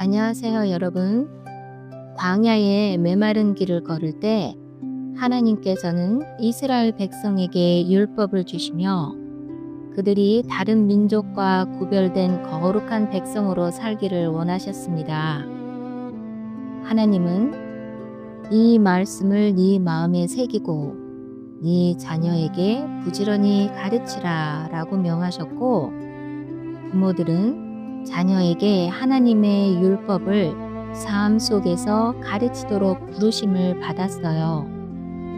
안녕하세요, 여러분. 광야의 메마른 길을 걸을 때 하나님께서는 이스라엘 백성에게 율법을 주시며 그들이 다른 민족과 구별된 거룩한 백성으로 살기를 원하셨습니다. 하나님은 이 말씀을 네 마음에 새기고 네 자녀에게 부지런히 가르치라 라고 명하셨고 부모들은 자녀에게 하나님의 율법을 삶 속에서 가르치도록 부르심을 받았어요.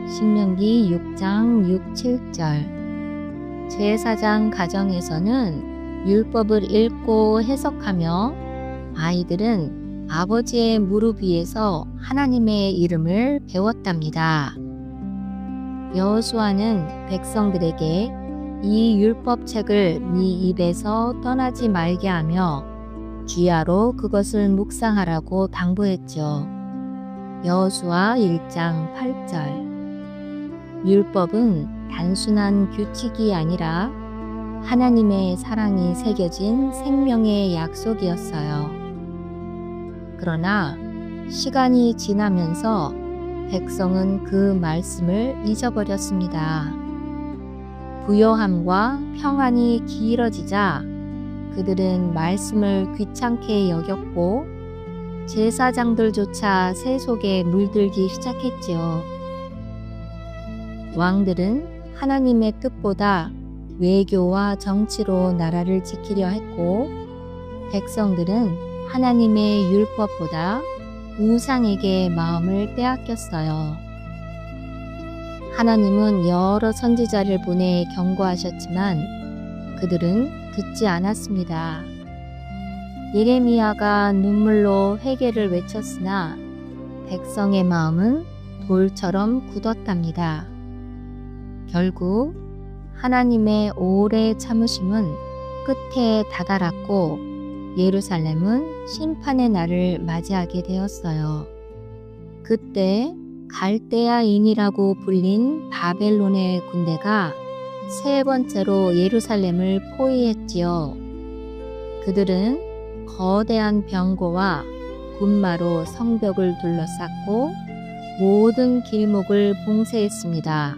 신명기 6장 6, 7절 제사장 가정에서는 율법을 읽고 해석하며 아이들은 아버지의 무릎 위에서 하나님의 이름을 배웠답니다. 여호수아는 백성들에게 이 율법책을 네 입에서 떠나지 말게 하며 주야로 그것을 묵상하라고 당부했죠. 여호수아 1장 8절 율법은 단순한 규칙이 아니라 하나님의 사랑이 새겨진 생명의 약속이었어요. 그러나 시간이 지나면서 백성은 그 말씀을 잊어버렸습니다. 부요함과 평안이 길어지자 그들은 말씀을 귀찮게 여겼고 제사장들조차 새 속에 물들기 시작했지요. 왕들은 하나님의 뜻보다 외교와 정치로 나라를 지키려 했고 백성들은 하나님의 율법보다 우상에게 마음을 빼앗겼어요. 하나님은 여러 선지자를 보내 경고하셨지만 그들은 듣지 않았습니다. 예레미야가 눈물로 회개를 외쳤으나 백성의 마음은 돌처럼 굳었답니다. 결국 하나님의 오래 참으심은 끝에 다다랐고 예루살렘은 심판의 날을 맞이하게 되었어요. 그때 갈대아인이라고 불린 바벨론의 군대가 세 번째로 예루살렘을 포위했지요. 그들은 거대한 병고와 군마로 성벽을 둘러쌌고 모든 길목을 봉쇄했습니다.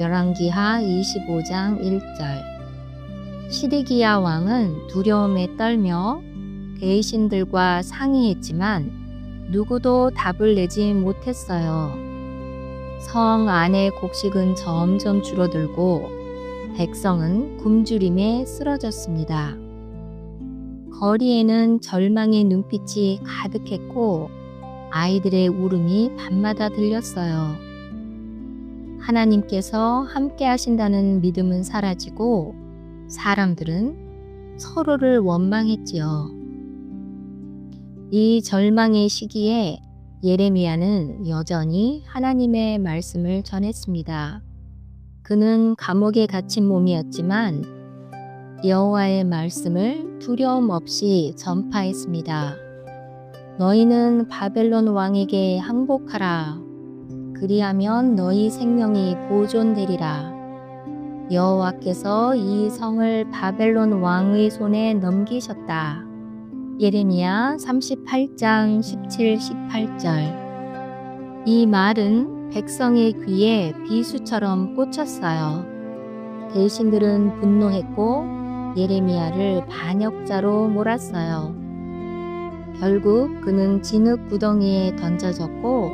열왕기하 25장 1절 시드기야 왕은 두려움에 떨며 대신들과 상의했지만 누구도 답을 내지 못했어요. 성 안의 곡식은 점점 줄어들고 백성은 굶주림에 쓰러졌습니다. 거리에는 절망의 눈빛이 가득했고 아이들의 울음이 밤마다 들렸어요. 하나님께서 함께 하신다는 믿음은 사라지고 사람들은 서로를 원망했지요. 이 절망의 시기에 예레미야는 여전히 하나님의 말씀을 전했습니다. 그는 감옥에 갇힌 몸이었지만 여호와의 말씀을 두려움 없이 전파했습니다. 너희는 바벨론 왕에게 항복하라. 그리하면 너희 생명이 보존되리라. 여호와께서 이 성을 바벨론 왕의 손에 넘기셨다. 예레미야 38장 17, 18절 이 말은 백성의 귀에 비수처럼 꽂혔어요. 대신들은 분노했고 예레미야를 반역자로 몰았어요. 결국 그는 진흙 구덩이에 던져졌고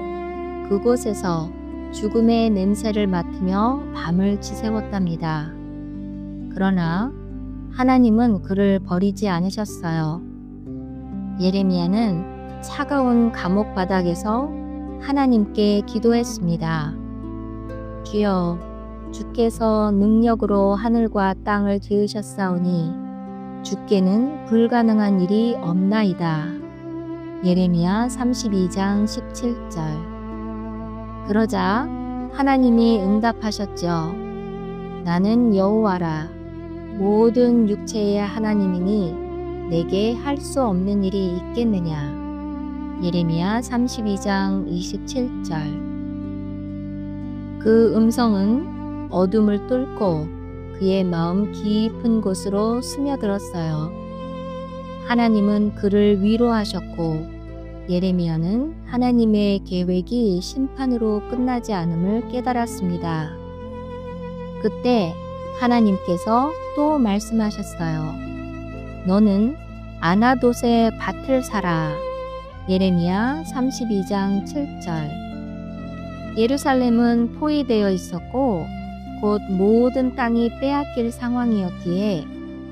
그곳에서 죽음의 냄새를 맡으며 밤을 지새웠답니다. 그러나 하나님은 그를 버리지 않으셨어요. 예레미야는 차가운 감옥 바닥에서 하나님께 기도했습니다. 주여, 주께서 능력으로 하늘과 땅을 지으셨사오니 주께는 불가능한 일이 없나이다. 예레미야 32장 17절 그러자 하나님이 응답하셨죠. 나는 여호와라. 모든 육체의 하나님이니 내게 할 수 없는 일이 있겠느냐. 예레미야 32장 27절. 그 음성은 어둠을 뚫고 그의 마음 깊은 곳으로 스며들었어요. 하나님은 그를 위로하셨고 예레미야는 하나님의 계획이 심판으로 끝나지 않음을 깨달았습니다. 그때 하나님께서 또 말씀하셨어요. 너는 아나돗의 밭을 사라. 예레미야 32장 7절. 예루살렘은 포위되어 있었고 곧 모든 땅이 빼앗길 상황이었기에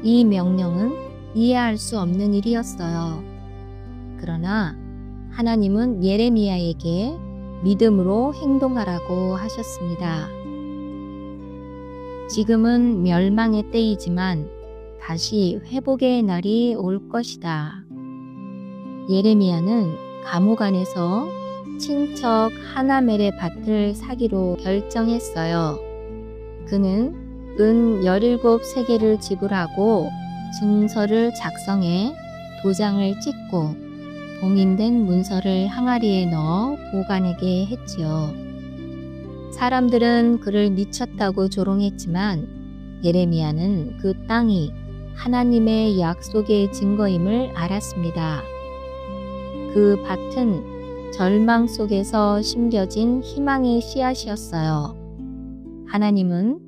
이 명령은 이해할 수 없는 일이었어요. 그러나 하나님은 예레미야에게 믿음으로 행동하라고 하셨습니다. 지금은 멸망의 때이지만 다시 회복의 날이 올 것이다. 예레미야는 감옥 안에서 친척 하나멜의 밭을 사기로 결정했어요. 그는 은 17세계를 지불하고 증서를 작성해 도장을 찍고 봉인된 문서를 항아리에 넣어 보관하게 했지요. 사람들은 그를 미쳤다고 조롱했지만 예레미야는 그 땅이 하나님의 약속의 증거임을 알았습니다. 그 밭은 절망 속에서 심겨진 희망의 씨앗이었어요. 하나님은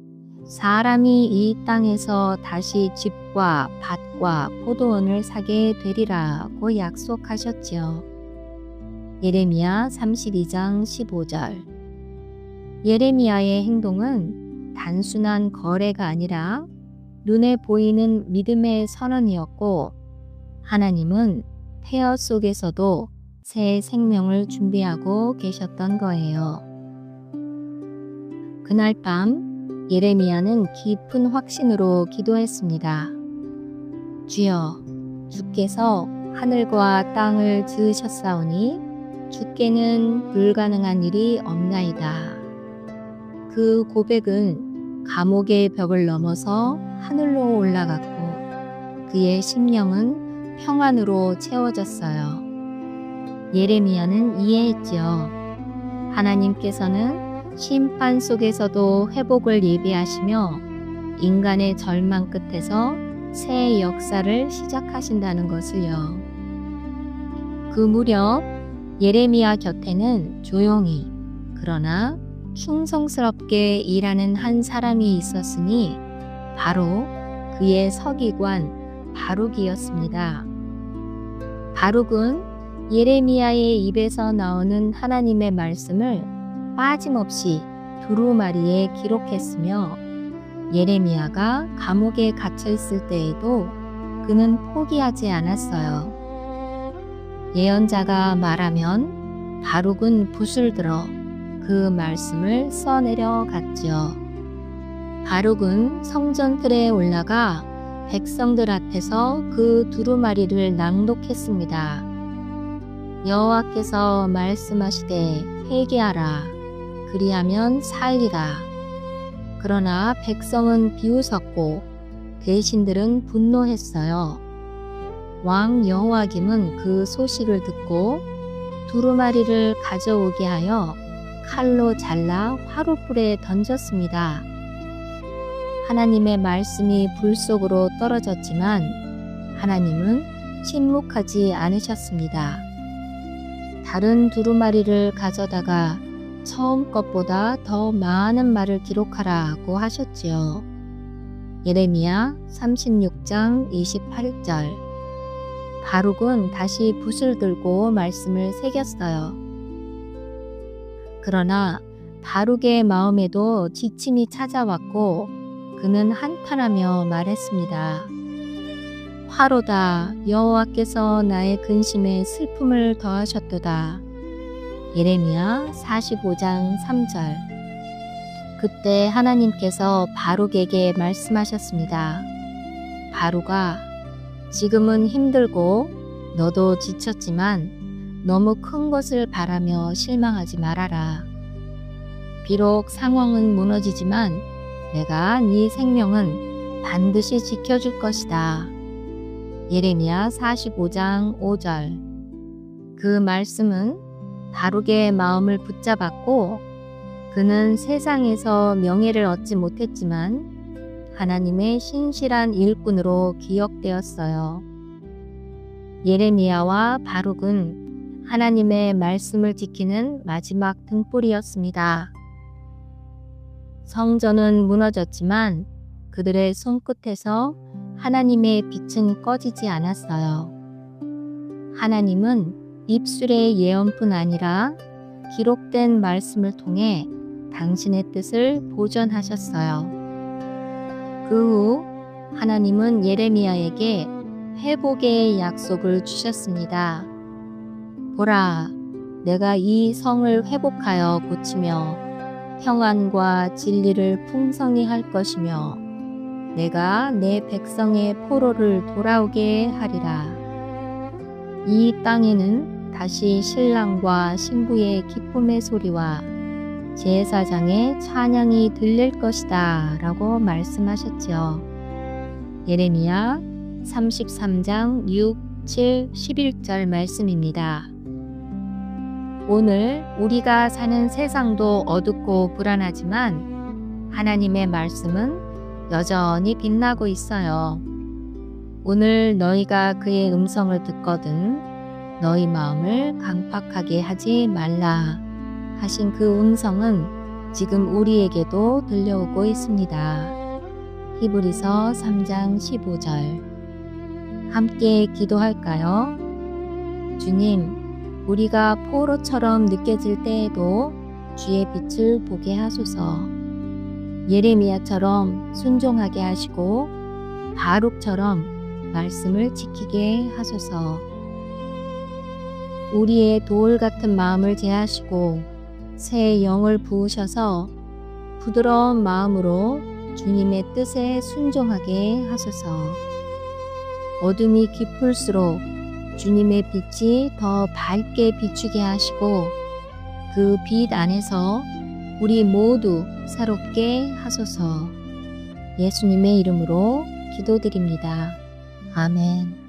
사람이 이 땅에서 다시 집과 밭과 포도원을 사게 되리라고 약속하셨지요. 예레미야 32장 15절 예레미야의 행동은 단순한 거래가 아니라 눈에 보이는 믿음의 선언이었고 하나님은 폐허 속에서도 새 생명을 준비하고 계셨던 거예요. 그날 밤 예레미야는 깊은 확신으로 기도했습니다. 주여, 주께서 하늘과 땅을 지으셨사오니 주께는 불가능한 일이 없나이다. 그 고백은 감옥의 벽을 넘어서 하늘로 올라갔고 그의 심령은 평안으로 채워졌어요. 예레미야는 이해했지요. 하나님께서는 심판 속에서도 회복을 예비하시며 인간의 절망 끝에서 새 역사를 시작하신다는 것을요. 그 무렵 예레미야 곁에는 조용히 그러나 충성스럽게 일하는 한 사람이 있었으니 바로 그의 서기관 바룩이었습니다. 바룩은 예레미야의 입에서 나오는 하나님의 말씀을 빠짐없이 두루마리에 기록했으며 예레미야가 감옥에 갇혀 있을 때에도 그는 포기하지 않았어요. 예언자가 말하면 바룩은 붓을 들어 그 말씀을 써내려 갔지요. 바룩은 성전 틀에 올라가 백성들 앞에서 그 두루마리를 낭독했습니다. 여호와께서 말씀하시되 회개하라 그리하면 살리라. 그러나 백성은 비웃었고 대신들은 분노했어요. 왕 여호와김은 그 소식을 듣고 두루마리를 가져오게 하여 칼로 잘라 화로불에 던졌습니다. 하나님의 말씀이 불 속으로 떨어졌지만 하나님은 침묵하지 않으셨습니다. 다른 두루마리를 가져다가 처음 것보다 더 많은 말을 기록하라고 하셨지요. 예레미야 36장 28절 바룩은 다시 붓을 들고 말씀을 새겼어요. 그러나 바룩의 마음에도 지침이 찾아왔고 그는 한탄하며 말했습니다. 화로다 여호와께서 나의 근심에 슬픔을 더하셨도다. 예레미야 45장 3절 그때 하나님께서 바룩에게 말씀하셨습니다. 바룩아 지금은 힘들고 너도 지쳤지만 너무 큰 것을 바라며 실망하지 말아라. 비록 상황은 무너지지만 내가 네 생명은 반드시 지켜줄 것이다. 예레미야 45장 5절 그 말씀은 바룩의 마음을 붙잡았고 그는 세상에서 명예를 얻지 못했지만 하나님의 신실한 일꾼으로 기억되었어요. 예레미야와 바룩은 하나님의 말씀을 지키는 마지막 등불이었습니다. 성전은 무너졌지만 그들의 손끝에서 하나님의 빛은 꺼지지 않았어요. 하나님은 입술의 예언뿐 아니라 기록된 말씀을 통해 당신의 뜻을 보전하셨어요. 그 후 하나님은 예레미야에게 회복의 약속을 주셨습니다. 보라, 내가 이 성을 회복하여 고치며 평안과 진리를 풍성히 할 것이며 내가 내 백성의 포로를 돌아오게 하리라. 이 땅에는 다시 신랑과 신부의 기쁨의 소리와 제사장의 찬양이 들릴 것이다 라고 말씀하셨지요. 예레미야 33장 6, 7, 11절 말씀입니다. 오늘 우리가 사는 세상도 어둡고 불안하지만 하나님의 말씀은 여전히 빛나고 있어요. 오늘 너희가 그의 음성을 듣거든 너희 마음을 강팍하게 하지 말라 하신 그 음성은 지금 우리에게도 들려오고 있습니다. 히브리서 3장 15절 함께 기도할까요? 주님, 우리가 포로처럼 느껴질 때에도 주의 빛을 보게 하소서. 예레미야처럼 순종하게 하시고 바룩처럼 말씀을 지키게 하소서. 우리의 돌 같은 마음을 제하시고 새 영을 부으셔서 부드러운 마음으로 주님의 뜻에 순종하게 하소서. 어둠이 깊을수록 주님의 빛이 더 밝게 비추게 하시고 그 빛 안에서 우리 모두 새롭게 하소서. 예수님의 이름으로 기도드립니다. 아멘.